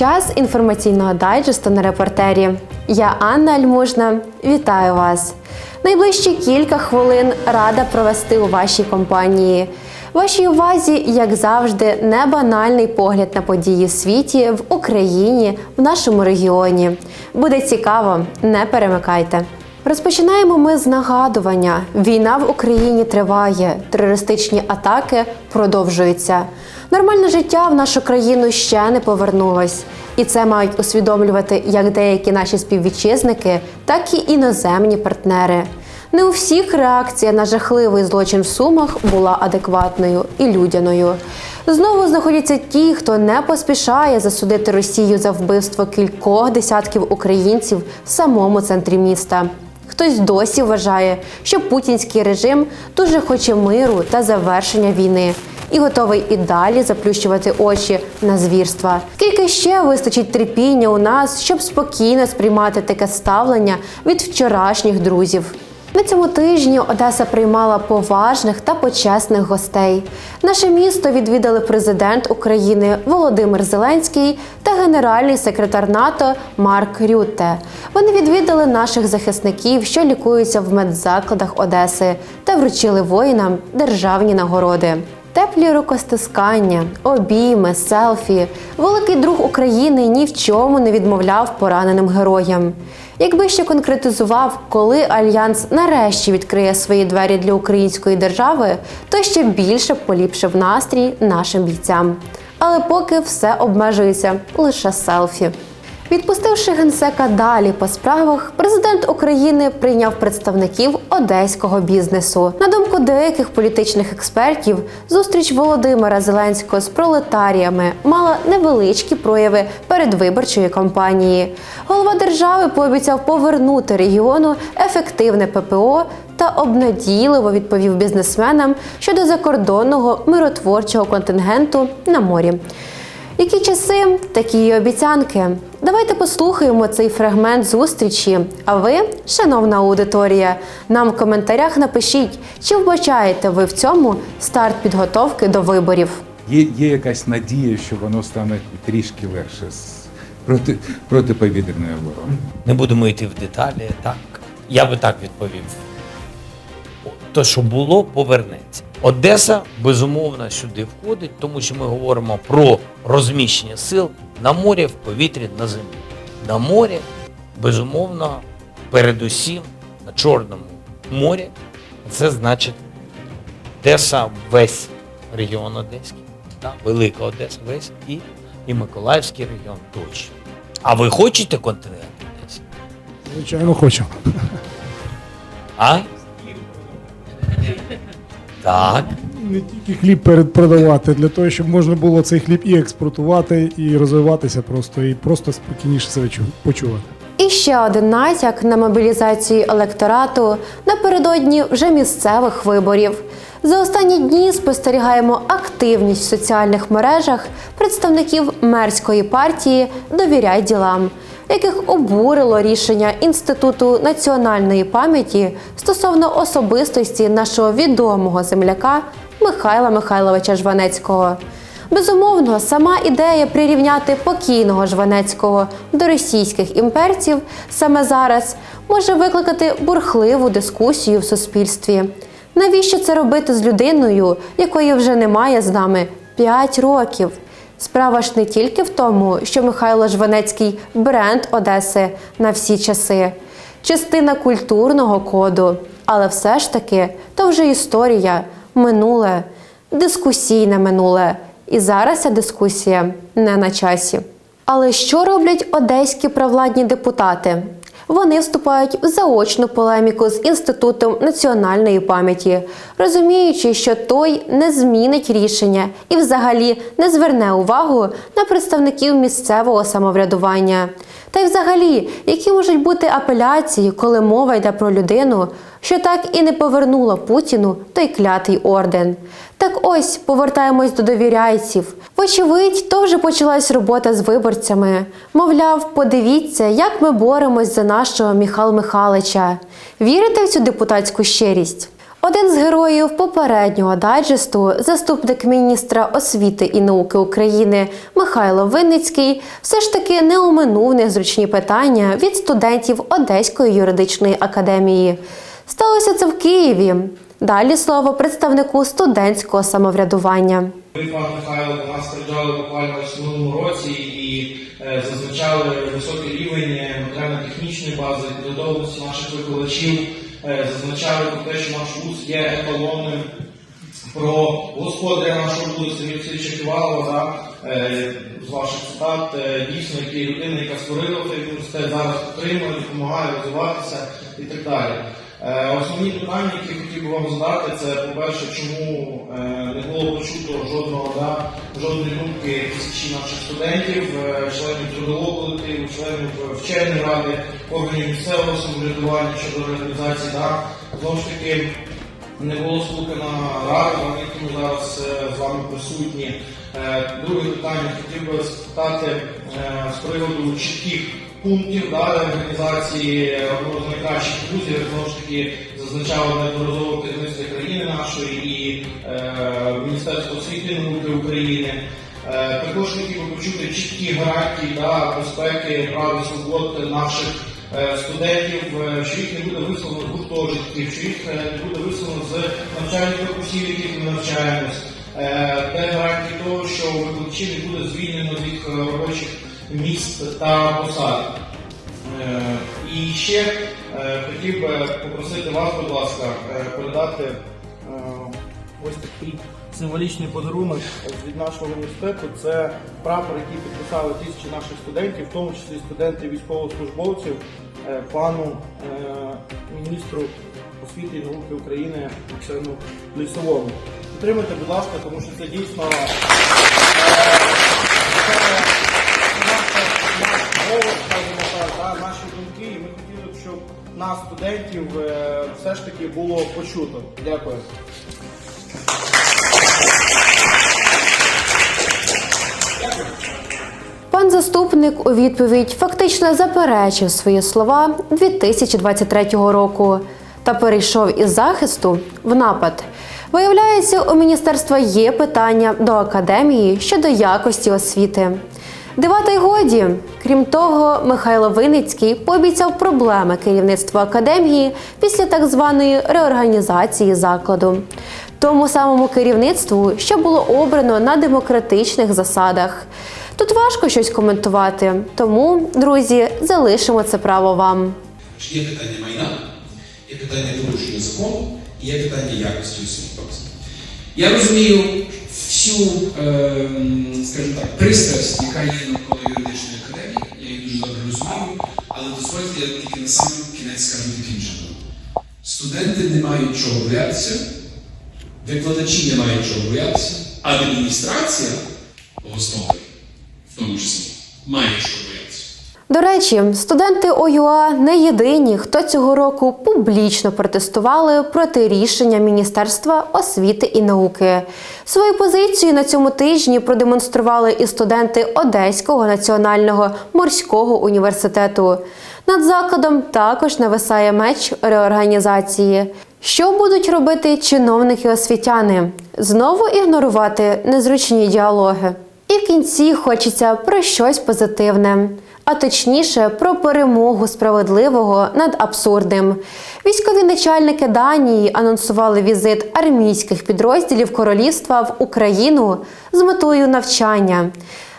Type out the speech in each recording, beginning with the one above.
Час інформаційного дайджесту на репортері. Я Анна Альмужна. Вітаю вас. Найближчі кілька хвилин рада провести у вашій компанії. Вашій увазі, як завжди, не банальний погляд на події в світі, в Україні, в нашому регіоні. Буде цікаво, не перемикайте. Розпочинаємо ми з нагадування: війна в Україні триває, терористичні атаки продовжуються. Нормальне життя в нашу країну ще не повернулось, і це мають усвідомлювати як деякі наші співвітчизники, так і іноземні партнери. Не у всіх реакція на жахливий злочин в Сумах була адекватною і людяною. Знову знаходяться ті, хто не поспішає засудити Росію за вбивство кількох десятків українців в самому центрі міста. Хтось досі вважає, що путінський режим дуже хоче миру та завершення війни і готовий і далі заплющувати очі на звірства. Скільки ще вистачить терпіння у нас, щоб спокійно сприймати таке ставлення від вчорашніх друзів? На цьому тижні Одеса приймала поважних та почесних гостей. Наше місто відвідали президент України Володимир Зеленський та генеральний секретар НАТО Марк Рютте. Вони відвідали наших захисників, що лікуються в медзакладах Одеси, та вручили воїнам державні нагороди. Теплі рукостискання, обійми, селфі. Великий друг України ні в чому не відмовляв пораненим героям. Якби ще конкретизував, коли альянс нарешті відкриє свої двері для української держави, то ще більше поліпшив настрій нашим бійцям. Але поки все обмежується лише селфі. Відпустивши генсека далі по справах, президент України прийняв представників одеського бізнесу. На думку деяких політичних експертів, зустріч Володимира Зеленського з пролетаріями мала невеличкі прояви передвиборчої кампанії. Голова держави пообіцяв повернути регіону ефективне ППО та обнадійливо відповів бізнесменам щодо закордонного миротворчого контингенту на морі. Які часи, такі й обіцянки. Давайте послухаємо цей фрагмент зустрічі. А ви, шановна аудиторія, нам в коментарях напишіть, чи вбачаєте ви в цьому старт підготовки до виборів. Є, є якась надія, що воно стане трішки легше з проти, протиповітряної оборони. Не будемо йти в деталі. Так. Я би так відповів. То, що було, повернеться. Одеса безумовно сюди входить, тому що ми говоримо про розміщення сил на морі, в повітрі, на землі. На морі, безумовно, передусім на Чорному морі. Це значить Одеса, весь регіон Одеський, так? Велика Одеса, весь і, і Миколаївський регіон точно. А ви хочете континент Одеський? Звичайно, хочу. А? Так. Не тільки хліб перед продавати, для того, щоб можна було цей хліб і експортувати, і розвиватися просто, і просто спокійніше себе почувати. І ще один натяк на мобілізацію електорату напередодні вже місцевих виборів. За останні дні спостерігаємо активність в соціальних мережах представників мерської партії Довіряй ділам, яких обурило рішення Інституту національної пам'яті стосовно особистості нашого відомого земляка Михайла Михайловича Жванецького. Безумовно, сама ідея прирівняти покійного Жванецького до російських імперців саме зараз може викликати бурхливу дискусію в суспільстві. Навіщо це робити з людиною, якої вже немає з нами 5 років? Справа ж не тільки в тому, що Михайло Жванецький бренд Одеси на всі часи, частина культурного коду, але все ж таки то вже історія, минуле, дискусійне минуле. І зараз ця дискусія не на часі. Але що роблять одеські провладні депутати? Вони вступають в заочну полеміку з інститутом національної пам'яті, розуміючи, що той не змінить рішення і взагалі не зверне увагу на представників місцевого самоврядування. Та й взагалі, які можуть бути апеляції, коли мова йде про людину, що так і не повернула Путіну той клятий орден. Так ось повертаємось до довіряйців. Вочевидь, то вже почалась робота з виборцями. Мовляв, подивіться, як ми боремось за нашого Міхал Михайловича. Вірите в цю депутатську щирість? Один з героїв попереднього дайджесту, заступник міністра освіти і науки України Михайло Винницький, все ж таки не оминув незручні питання від студентів Одеської юридичної академії. Сталося це в Києві. Далі слово представнику студентського самоврядування. Ви, пан Михайло, до нас приїжджали буквально в минулому році і е, зазначали високий рівень матеріально-технічної бази, підготовленості наших викладачів, е, зазначали про те, що наш вуз є еталонним про господаря нашого вулиці Міцича Ківалова, е, з ваших цитат, е, дійсно, який людина, яка створила цей університет, зараз підтримує, допомагає розвиватися і так далі. Е, Основні питання, які хотів би вам задати, це по-перше, чому е, не було почуто жодного да, жодної думки тисячі наших студентів, е, членів трудового колективу, членів вченої ради, органів місцевого самоврядування щодо організації, да, знову ж таки. Не було слухана рада, на які ми зараз з вами присутні. Друге питання хотів би спитати з приводу чітких пунктів да, організації одного з найкращих вузів, знову ж таки зазначало неодноразово керівництво країни нашої і е, Міністерство освіти науки України. Е, Також хотів би почути чіткі гарантії да, безпеки, прав і свобод наших е, студентів, е, що їх не буде висловлено з гуртожитків, що їх е, не буде висловлено з навчальних корпусів, яких ми навчаємось. Де гарантії того, що викладачів не буде звільнено їх е, робочих місць та посад. Е, І ще е, хотів би попросити вас, будь ласка, е, передати ось такий символічний подарунок від нашого університету. Це прапор, який підписали тисячі наших студентів, в тому числі студенти військовослужбовців, пану міністру освіти і науки України Оксану Лісовому. Підтримайте, будь ласка, тому що це дійсно. Студентів, е, все ж таки було почуто. Дякую. Пан заступник у відповідь фактично заперечив свої слова 2023 року та перейшов із захисту в напад. Виявляється, у міністерства є питання до академії щодо якості освіти. Дива та й годі. Крім того, Михайло Винницький пообіцяв проблеми керівництва академії після так званої реорганізації закладу. Тому самому керівництву, що було обрано на демократичних засадах. Тут важко щось коментувати, тому, друзі, залишимо це право вам. Є питання майна, є питання порушення закону, є питання якості освіти. Я розумію всю, ем, скажімо так, пристрасть, яка є навколо юридичної академії, я її дуже добре розумію, але дозвольте я тільки на сам кінець скажу закінчено. Студенти не мають чого боятися, викладачі не мають чого боятися, адміністрація основи, в тому числі, має чого. До речі, студенти ОЮА не єдині, хто цього року публічно протестували проти рішення Міністерства освіти і науки. Свою позицію на цьому тижні продемонстрували і студенти Одеського національного морського університету. Над закладом також нависає меч реорганізації. Що будуть робити чиновники освітяни? Знову ігнорувати незручні діалоги. І в кінці хочеться про щось позитивне, а точніше про перемогу справедливого над абсурдним. Військові начальники Данії анонсували візит армійських підрозділів королівства в Україну з метою навчання.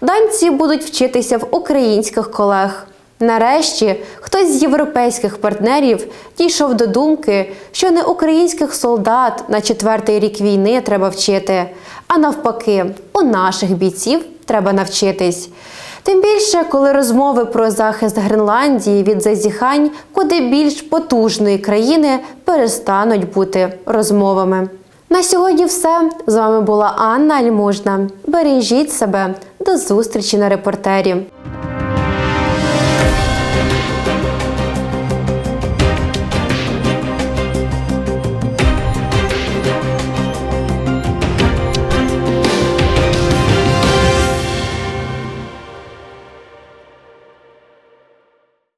Данці будуть вчитися в українських колег. Нарешті хтось з європейських партнерів дійшов до думки, що не українських солдат на четвертий рік війни треба вчити, а навпаки, у наших бійців треба навчитись. Тим більше, коли розмови про захист Гренландії від зазіхань куди більш потужної країни перестануть бути розмовами. На сьогодні все. З вами була Анна Альможна. Бережіть себе. До зустрічі на репортері.